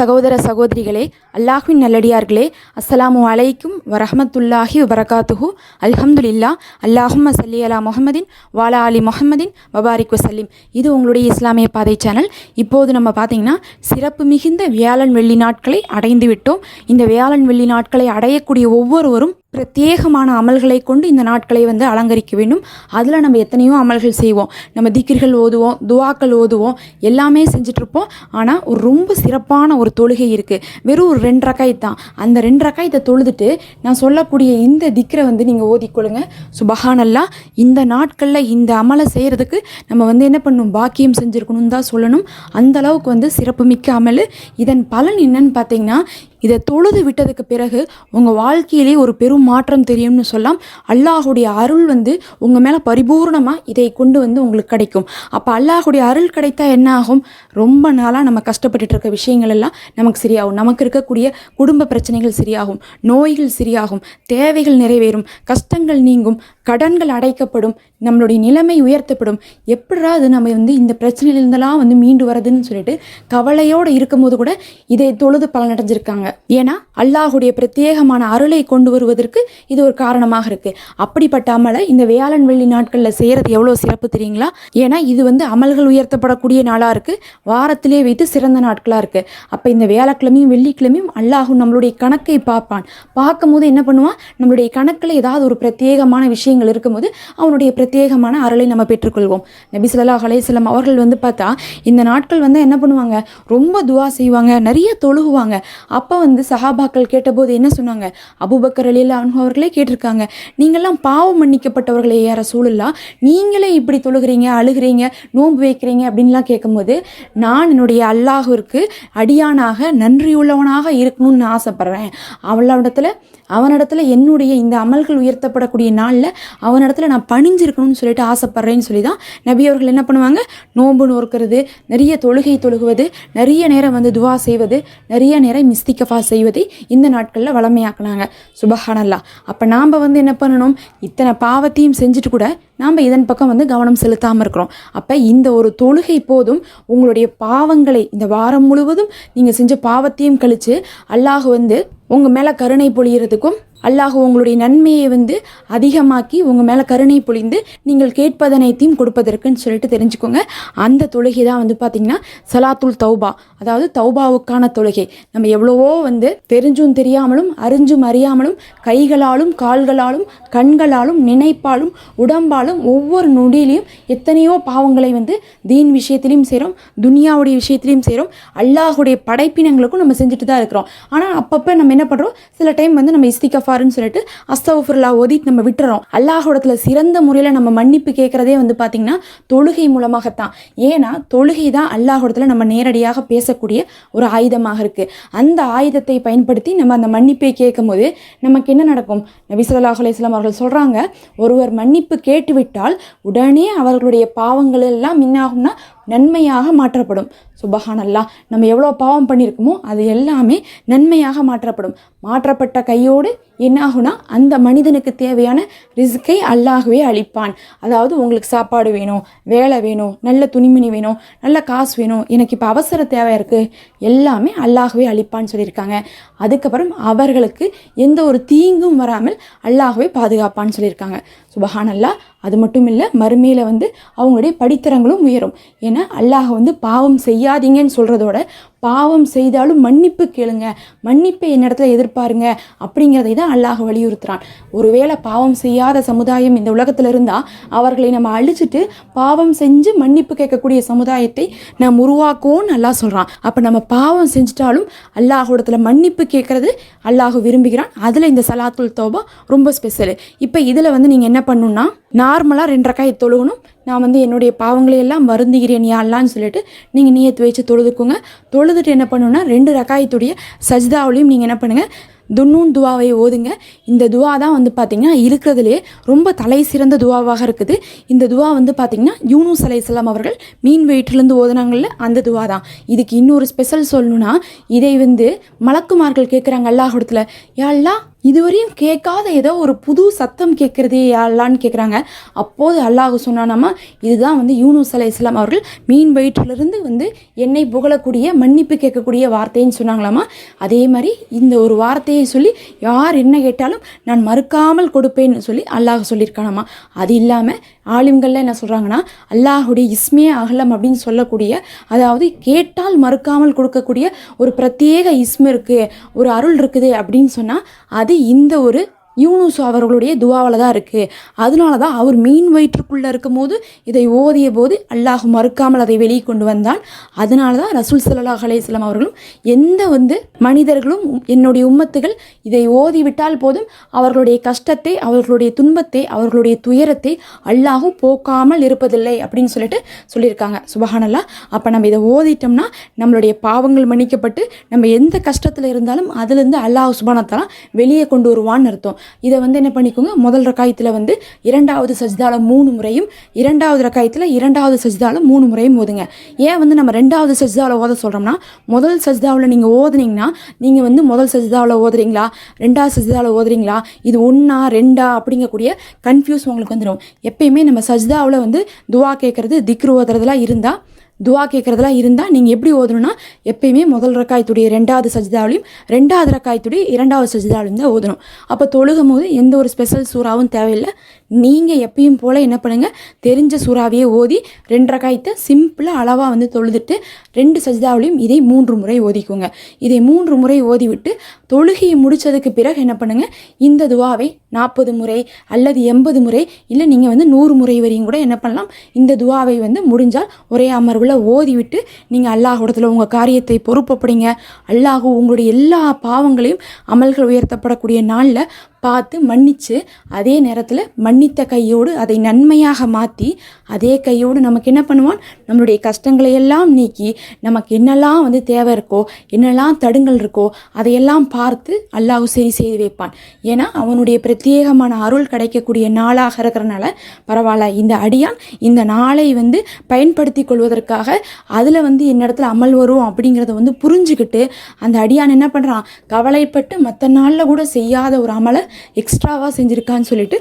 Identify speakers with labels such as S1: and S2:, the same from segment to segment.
S1: சகோதர சகோதரிகளே அல்லாஹ்வின் நல்லடியார்களே அஸ்ஸலாமு அலைக்கும் வரஹமத்துல்லாஹி வரகாத்துஹு அல்ஹம்துலில்லா அல்லாஹும்ம சல்லி அலா முஹம்மதின் வாலா அலி முஹம்மதின் வபாரிக் வசல்லிம். இது உங்களுடைய இஸ்லாமிய பாதை சேனல். இப்போது நம்ம பார்த்தீங்கன்னா சிறப்பு மிகுந்த வியாழன் வெள்ளி நாட்களை அடைந்து விட்டோம் இந்த வியாழன் வெள்ளி நாட்களை அடையக்கூடிய ஒவ்வொருவரும் பிரத்யேகமான அமல்களை கொண்டு இந்த நாட்களை வந்து அலங்கரிக்க வேண்டும். அதில் நம்ம எத்தனையோ அமல்கள் செய்வோம். நம்ம திக்கிர்கள் ஓதுவோம் துவாக்கள் ஓதுவோம் எல்லாமே செஞ்சுட்ருப்போம் ஆனால் ஒரு ரொம்ப சிறப்பான ஒரு தொழுகை இருக்குது வெறும் ஒரு ரெண்டு ரக்காய் தான். அந்த ரெண்டு ரக்காயத்தை தொழுதுட்டு நான் சொல்லக்கூடிய இந்த திக்கரை வந்து நீங்கள் ஓதிக்கொள்ளுங்க சுபஹானல்லா இந்த நாட்களில் இந்த அமலை செய்கிறதுக்கு நம்ம வந்து என்ன பண்ணணும் பாக்கியம் செஞ்சுருக்கணும் தான் சொல்லணும். அந்த அளவுக்கு வந்து சிறப்புமிக்க அமல். இதன் பலன் என்னன்னு பார்த்தீங்கன்னா இதை தொழுது விட்டதுக்கு பிறகு உங்கள் வாழ்க்கையிலே ஒரு பெரும் மாற்றம் தெரியும்னு சொல்லலாம் அல்லாஹுடைய அருள் வந்து உங்கள் மேலே பரிபூர்ணமாக இதை கொண்டு வந்து உங்களுக்கு கிடைக்கும். அப்போ அல்லாஹுடைய அருள் கிடைத்தா என்ன ஆகும்? ரொம்ப நாளாக நம்ம கஷ்டப்பட்டுட்டு இருக்க விஷயங்கள் எல்லாம் நமக்கு சரியாகும். நமக்கு இருக்கக்கூடிய குடும்ப பிரச்சனைகள் சரியாகும். நோய்கள் சரியாகும். தேவைகள் நிறைவேறும். கஷ்டங்கள் நீங்கும். கடன்கள் அடைக்கப்படும் நம்மளுடைய நிலைமை உயர்த்தப்படும். எப்படா அது நம்ம வந்து இந்த பிரச்சனையிலிருந்தெல்லாம் வந்து மீண்டு வரதுன்னு சொல்லிட்டு கவலையோடு இருக்கும்போது கூட இதை தொழுது பலனடைஞ்சிருக்காங்க. ஏன்னா அல்லாஹுடைய பிரத்யேகமான அருளை கொண்டு வருவதற்கு இது ஒரு காரணமாக இருக்கு. அப்படிப்பட்ட அமலை இந்த வியாழன் வெள்ளி நாட்களில் செய்யறது எவ்வளோ சிறப்பு தெரியுங்களா? ஏன்னா இது வந்து அமல்கள் உயர்த்தப்படக்கூடிய நாளாக இருக்குது வாரத்திலே வைத்து சிறந்த நாட்களாக இருக்குது அப்போ இந்த வியாழக்கிழமையும் வெள்ளிக்கிழமையும் அல்லாஹு நம்மளுடைய கணக்கை பார்ப்பான். பார்க்கும்போது என்ன பண்ணுவான்? நம்மளுடைய கணக்கில் ஏதாவது ஒரு பிரத்யேகமான விஷயங்கள் இருக்கும்போது அவனுடைய பிரத்யேகமான அருளை நம்ம பெற்றுக்கொள்வோம். நபி ஸல்லல்லாஹு அலையம் அவர்கள் வந்து பார்த்தா இந்த நாட்கள் வந்து என்ன பண்ணுவாங்க? ரொம்ப துவா செய்வாங்க நிறைய தொழுகுவாங்க. அப்போ வந்து சஹாபாக்கள் கேட்டபோது என்ன சொன்னாங்க? அபூபக்கர் அலியில் அவர்களே கேட்டிருக்காங்க நீங்கள்லாம் பாவம் மன்னிக்கப்பட்டவர்களே ஏற சூழலா நீங்களே இப்படி தொழுகிறீங்க அழுகிறீங்க நோன்பு வைக்கிறீங்க அப்படின்லாம் கேட்கும்போது நான் என்னுடைய அல்லாஹுவிற்கு அடியானாக நன்றியுள்ளவனாக இருக்கணும்னு ஆசைப்பட்றேன். அவளிடத்துல அவனிடத்துல என்னுடைய இந்த அமல்கள் உயர்த்தப்படக்கூடிய நாளில் அவனிடத்துல நான் பணிஞ்சிருக்கணும்னு சொல்லிட்டு ஆசைப்பட்றேன்னு சொல்லி தான் நபி அவர்கள் என்ன பண்ணுவாங்க? நோன்பு நோக்கிறது நிறைய தொழுகை தொழுகுவது நிறைய நேரம் வந்து துவா செய்வது நிறைய நேரம் மிஸ்திகஃபா செய்வதை இந்த நாட்களில் வளமையாக்குனாங்க. சுபஹானல்லா. அப்போ நாம் வந்து என்ன பண்ணணும்? இத்தனை பாவத்தையும் செஞ்சுட்டு கூட நாம் இதன் பக்கம் வந்து கவனம் செலுத்தாமல் இருக்கிறோம். அப்போ இந்த ஒரு தொழுகை போதும் உங்களுடைய பாவங்களை இந்த வாரம் முழுவதும் நீங்கள் செஞ்ச பாவத்தையும் கழித்து அல்லாஹ் வந்து உங்கள் மேலே கருணை பொழியறதுக்கும் அல்லாஹ் உங்களுடைய நன்மையை வந்து அதிகமாக்கி உங்கள் மேலே கருணை பொழிந்து நீங்கள் கேட்பதனைத்தையும் கொடுப்பதற்குன்னு சொல்லிட்டு தெரிஞ்சுக்கோங்க. அந்த தொழுகை தான் வந்து பார்த்திங்கன்னா சலாத்துல் தௌபா. அதாவது தௌபாவுக்கான தொழுகை. நம்ம எவ்வளவோ வந்து தெரிஞ்சும் தெரியாமலும் அறிஞ்சும் அறியாமலும் கைகளாலும் கால்களாலும் கண்களாலும் நினைப்பாலும் உடம்பாலும் ஒவ்வொரு நொடியிலையும் எத்தனையோ பாவங்களை வந்து தீன் விஷயத்திலையும் செய்கிறோம் துனியாவுடைய விஷயத்திலையும் செய்கிறோம் அல்லாஹுடைய படைப்பினங்களுக்கும் நம்ம செஞ்சுட்டு தான் இருக்கிறோம். ஆனால் அப்பப்போ நம்ம என்ன பண்ணுறோம் சில டைம் வந்து நம்ம இஸ்திகஃபாருன்னு சொல்லிட்டு அஸ்தகுஃபுல்லா ஓதி நம்ம விட்டுறோம். அல்லாஹோடத்தில் சிறந்த முறையில் நம்ம மன்னிப்பு கேட்குறதே வந்து பார்த்திங்கன்னா தொழுகை மூலமாகத்தான். ஏன்னா தொழுகை தான் அல்லாஹோடத்தில் நம்ம நேரடியாக பேசக்கூடிய ஒரு ஆயுதமாக இருக்குது அந்த ஆயுதத்தை பயன்படுத்தி நம்ம அந்த மன்னிப்பை கேட்கும்போது நமக்கு என்ன நடக்கும்? நபி ஸல்லல்லாஹு அவர்கள் சொல்கிறாங்க ஒருவர் மன்னிப்பு கேட்டுவிட்டால் உடனே அவர்களுடைய பாவங்கள் எல்லாம் என்னாகும்னா நன்மையாக மாற்றப்படும். சுபஹானல்லா நம்ம எவ்வளோ பாவம் பண்ணியிருக்கோமோ அது எல்லாமே நன்மையாக மாற்றப்படும். மாற்றப்பட்ட கையோடு என்னாகும்னா அந்த மனிதனுக்கு தேவையான ரிஸ்கை அல்லாகவே அளிப்பான். அதாவது உங்களுக்கு சாப்பாடு வேணும் வேலை வேணும் நல்ல துணிமணி வேணும் நல்ல காசு வேணும் எனக்கு இப்போ அவசர தேவை இருக்குது எல்லாமே அல்லாகவே அளிப்பான்னு சொல்லியிருக்காங்க. அதுக்கப்புறம் அவர்களுக்கு எந்த ஒரு தீங்கும் வராமல் அல்லாகவே பாதுகாப்பான்னு சொல்லியிருக்காங்க. சுபஹானல்லா அது மட்டும் இல்லை மறுமையில் வந்து அவங்களுடைய படித்தரங்களும் உயரும். ஏன்னா அல்லாஹ் வந்து பாவம் செய்யாதீங்கன்னு சொல்கிறதோட பாவம் செய்தாலும் மன்னிப்பு கேளுங்க. மன்னிப்பை என்னிடத்துல எதிர்பாருங்க அப்படிங்கிறதை தான் அல்லாஹ் வலியுறுத்துறான். ஒருவேளை பாவம் செய்யாத சமுதாயம் இந்த உலகத்தில் இருந்தால் அவர்களை நம்ம அழிச்சிட்டு பாவம் செஞ்சு மன்னிப்பு கேட்கக்கூடிய சமுதாயத்தை நாம் உருவாக்குவோம்னு அல்லாஹ் சொல்கிறான் அப்போ நம்ம பாவம் செஞ்சிட்டாலும் அல்லாஹோடத்தில் மன்னிப்பு கேட்குறது அல்லாஹ் விரும்புகிறான். அதில் இந்த சலாத்துல் தோபா ரொம்ப ஸ்பெஷலு இப்போ இதில் வந்து நீங்கள் என்ன பண்ணணும்னா நார்மலாக ரெண்டரைக்காய் தொழுகணும் நான் வந்து என்னுடைய பாவங்களை எல்லாம் வருந்துகிறேன் யாழ்லான்னு சொல்லிட்டு நீங்கள் நீயே துவைச்சு தொழுதுக்குங்க. தொழுதுட்டு என்ன பண்ணணுன்னா ரெண்டு ரக்காயத்துடைய சஜ்தாவிலையும் நீங்கள் என்ன பண்ணுங்கள் துன்னூன் துவாவை ஓதுங்க. இந்த துவா தான் வந்து பார்த்திங்கன்னா இருக்கிறதுலே ரொம்ப தலை சிறந்த துவாவாக இருக்குது. இந்த துவா வந்து பார்த்திங்கன்னா யூனூஸ் அலைசலாம் அவர்கள் மீன் வயிற்றிலேருந்து ஓதுனாங்கல்ல அந்த துவா தான். இதுக்கு இன்னொரு ஸ்பெஷல் சொல்லணும்னா இதை வந்து மலக்குமார்கள் கேட்குறாங்க அல்லாஹிடத்துல யாழ்லா இதுவரையும் கேட்காத ஏதோ ஒரு புது சத்தம் கேட்குறதே அல்லான்னு கேட்குறாங்க அப்போது அல்லாஹ் சொன்னானாமா இதுதான் வந்து யூனுஸ் அலை இஸ்லாம் அவர்கள் மீன் வயிற்றிலிருந்து வந்து என்னை புகழக்கூடிய மன்னிப்பு கேட்கக்கூடிய வார்த்தைன்னு சொன்னாங்களாமா? அதே மாதிரி இந்த ஒரு வார்த்தையை சொல்லி யார் என்ன கேட்டாலும் நான் மறுக்காமல் கொடுப்பேன்னு சொல்லி அல்லாஹ் சொல்லியிருக்கானாமா? அது இல்லாமல் ஆலிம்கள்ல என்ன சொல்கிறாங்கன்னா அல்லாஹுடைய இஸ்மே அகலம் அப்படின்னு சொல்லக்கூடிய அதாவது கேட்டால் மறுக்காமல் கொடுக்கக்கூடிய ஒரு பிரத்யேக இஸ்ம இருக்குது ஒரு அருள் இருக்குது அப்படின்னு சொன்னால் அது இந்த ஒரு யூனுஸ் அவர்களுடைய துவாவில் தான் இருக்குது அதனால தான் அவர் மீன் வயிற்றுக்குள்ளே இருக்கும்போது இதை ஓதிய போது அல்லாஹ் மறுக்காமல் அதை வெளியே கொண்டு வந்தான். அதனால தான் ரசூல் சல்லாஹ் அலையம் அவர்களும் எந்த வந்து மனிதர்களும் என்னுடைய உம்மத்துகள் இதை ஓதிவிட்டால் போதும் அவர்களுடைய கஷ்டத்தை அவர்களுடைய துன்பத்தை அவர்களுடைய துயரத்தை அல்லாஹும் போக்காமல் இருப்பதில்லை அப்படின்னு சொல்லிட்டு சொல்லியிருக்காங்க. சுபஹானல்லா. அப்போ நம்ம இதை ஓதிட்டோம்னா நம்மளுடைய பாவங்கள் மன்னிக்கப்பட்டு நம்ம எந்த கஷ்டத்தில் இருந்தாலும் அதுலேருந்து அல்லாஹ் சுபானத்தெல்லாம் வெளியே கொண்டு வருவான்னு அர்த்தம். இதை வந்து என்ன பண்ணிக்கோங்க முதல் ரக்காயத்தில் வந்து இரண்டாவது சஜிதால மூணு முறையும் இரண்டாவது ரக்காயத்தில் இரண்டாவது சஜிதால மூணு முறையும் ஓதுங்க. ஏன் வந்து நம்ம ரெண்டாவது சஜிதாவில் ஓத சொல்கிறோம்னா முதல் சஜிதாவில் நீங்கள் ஓதுனீங்கன்னா நீங்கள் வந்து முதல் சஜிதாவில் ஓதுறீங்களா ரெண்டாவது சஜிதாவில் ஓதுறீங்களா இது ஒன்றா ரெண்டா அப்படிங்கக்கூடிய கன்ஃபியூஸ் உங்களுக்கு வந்துடும் எப்பயுமே நம்ம சஜிதாவில் வந்து துவா கேட்குறது திக்ரு ஓதுறதுலாம் இருந்தால் துவா கேட்குறதெல்லாம் இருந்தால் நீங்கள் எப்படி ஓதணும்னா எப்பயுமே முதல் ரக்காயத்துடைய ரெண்டாவது சஜிதாவிலையும் ரெண்டாவது ரக்காயத்துடைய இரண்டாவது சஜிதாவிலையும் தான் ஓதணும். அப்போ தொழுகும் போது எந்த ஒரு ஸ்பெஷல் சூறாவும் தேவையில்லை. நீங்கள் எப்பயும் போல் என்ன பண்ணுங்கள் தெரிஞ்ச சூறாவையே ஓதி ரெண்டரை காயத்தை சிம்பிளாக அளவாக வந்து தொழுதுட்டு ரெண்டு சஜிதாவிலையும் இதை மூன்று முறை ஓதிக்கோங்க. இதை மூன்று முறை ஓதிவிட்டு தொழுகையை முடித்ததுக்கு பிறகு என்ன பண்ணுங்கள் இந்த துவாவை நாற்பது முறை அல்லது எண்பது முறை இல்லை நீங்கள் வந்து நூறு முறை வரையும் கூட என்ன பண்ணலாம்? இந்த துவாவை வந்து முடிஞ்சால் ஒரே அமர்வில் ஓதிவிட்டு நீங்கள் அல்லாஹோடத்தில் உங்கள் காரியத்தை பொறுப்பப்படுங்க. அல்லாஹு உங்களுடைய எல்லா பாவங்களையும் அமல்கள் உயர்த்தப்படக்கூடிய நாளில் பார்த்து மன்னித்து அதே நேரத்தில் மன்னி மன்னித்த கையோடு அதை நன்மையாக மாற்றி அதே கையோடு நமக்கு என்ன பண்ணுவான்? நம்மளுடைய கஷ்டங்களை எல்லாம் நீக்கி நமக்கு என்னெல்லாம் வந்து தேவை இருக்கோ என்னெல்லாம் தடுங்கள் இருக்கோ அதையெல்லாம் பார்த்து அல்லாஹ் சரி செய்து வைப்பான். ஏன்னா அவனுடைய பிரத்யேகமான அருள் கிடைக்கக்கூடிய நாளாக இருக்கிறனால பரவாயில்ல இந்த அடியான் இந்த நாளை வந்து பயன்படுத்தி கொள்வதற்காக அதில் வந்து என்னிடத்துல அமல் வரும் அப்படிங்கிறத வந்து புரிஞ்சுக்கிட்டு அந்த அடியான் என்ன பண்ணுறான் கவலைப்பட்டு மற்ற நாளில் கூட செய்யாத ஒரு அமலை எக்ஸ்ட்ராவாக செஞ்சுருக்கான்னு சொல்லிட்டு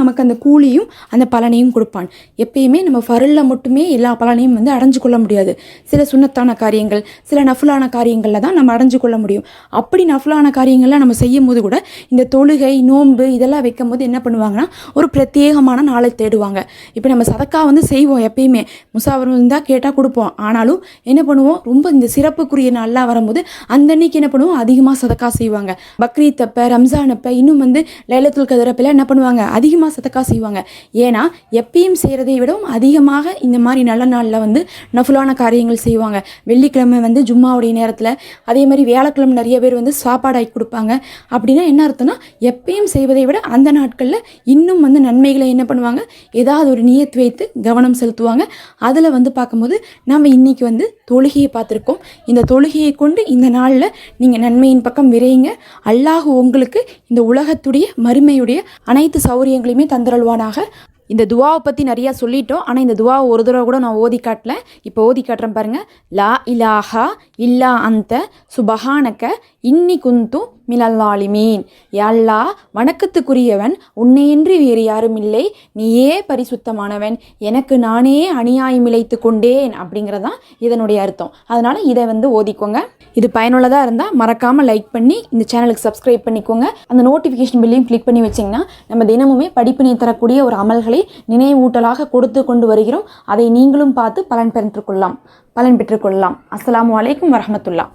S1: நமக்கு அந்த கூலியும் அந்த பலனையும் கொடுப்பான். எப்பயுமே நம்ம ஃபருளில் மட்டுமே எல்லா பலனையும் வந்து அடைஞ்சு கொள்ள முடியாது. சில சுண்ணத்தான காரியங்கள் சில நஃபுலான காரியங்களில் தான் நம்ம அடைஞ்சு கொள்ள முடியும். அப்படி நஃபுலான காரியங்கள்லாம் நம்ம செய்யும் போது கூட இந்த தொழுகை நோன்பு இதெல்லாம் வைக்கும் போது என்ன பண்ணுவாங்கன்னா ஒரு பிரத்யேகமான நாளை தேடுவாங்க. இப்போ நம்ம சதக்கா வந்து செய்வோம் எப்பயுமே. முசாவர் இருந்தால் கேட்டால் கொடுப்போம். ஆனாலும் என்ன பண்ணுவோம்? ரொம்ப இந்த சிறப்புக்குரிய நாள்லாம் வரும்போது அந்த அன்னைக்கு என்ன பண்ணுவோம்? அதிகமாக சதக்கா செய்வாங்க. பக்ரீத் அப்போ ரம்ஜான் அப்போ இன்னும் வந்து லைலத்துல் கதிரப்பெல்லாம் என்ன பண்ணுவாங்க? அதிகமாக சதக்கா செய்வாங்க. ஏன்னா எப்பயும் செய்கிறதை விடவும் அதிகமாக இந்த மாதிரி நல்ல நாளில் வந்து நஃபுலான காரியங்கள் செய்வாங்க. வெள்ளிக்கிழமை வந்து ஜும்மாவுடைய நேரத்தில் அதே மாதிரி வியாழக்கிழமை நிறைய பேர் வந்து சாப்பாடு ஆக்கி கொடுப்பாங்க. அப்படின்னா என்ன அர்த்தம்னா எப்பயும் செய்வதை விட அந்த நாட்களில் இன்னும் வந்து நன்மைகளை என்ன பண்ணுவாங்க? ஏதாவது ஒரு நியத் வைத்து கவனம் செலுத்துவாங்க. அதில் வந்து பார்க்கும்போது நம்ம இன்னைக்கு வந்து தொழுகையை பார்த்துருக்கோம். இந்த தொழுகையை கொண்டு இந்த நாளில் நீங்கள் நன்மையின் பக்கம் விரையுங்க. அல்லாஹ் உங்களுக்கு இந்த உலகத்துடைய மறுமையுடைய அனைத்து சௌரியங்களையுமே தந்தருள்வானாக. இந்த துவாவை பற்றி நிறையா சொல்லிட்டோம். ஆனால் இந்த துவாவை ஒரு தடவை கூட நான் ஓதி காட்டல. இப்போ ஓதி காட்டுறேன் பாருங்கள் லா இலாஹா இல்லா அந்த சுபஹானக்க இன்னி குந்தும் மினல்லாலிமீன். யல்லா வணக்கத்துக்குரியவன் உன்னையின்றி வேறு யாரும் இல்லை. நீயே பரிசுத்தமானவன். எனக்கு நானே அநியாயம் இழைத்து கொண்டேன் அப்படிங்கிறதான் இதனுடைய அர்த்தம். அதனால் இதை வந்து ஓதிக்கோங்க. இது பயனுள்ளதாக இருந்தால் மறக்காமல் லைக் பண்ணி இந்த சேனலுக்கு சப்ஸ்கிரைப் பண்ணிக்கோங்க. அந்த நோட்டிஃபிகேஷன் பில்லையும் கிளிக் பண்ணி வச்சிங்கன்னா நம்ம தினமுமே படிப்பினை தரக்கூடிய ஒரு அமல்களை நினைவூட்டலாக கொடுத்து கொண்டு வருகிறோம். அதை நீங்களும் பார்த்து பலன் பெற்றுக்கொள்ளலாம். பலன் பெற்றுக்கொள்ளலாம். அஸ்லாம் அலைக்கும் வரமத்துல்லா